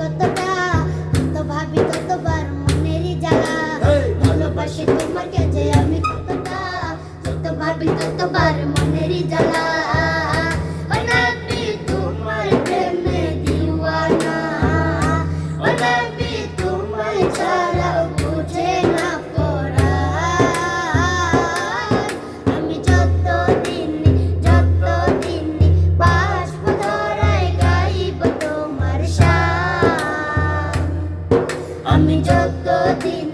কতটা কত ভাবি কতবার মনেরই জ্বালা। ভালোবাসি তোমাকে যে আমি কতটা কত ভাবি কতবার মনেরই জ্বালা। তোমার প্রেমে আমি যতদিন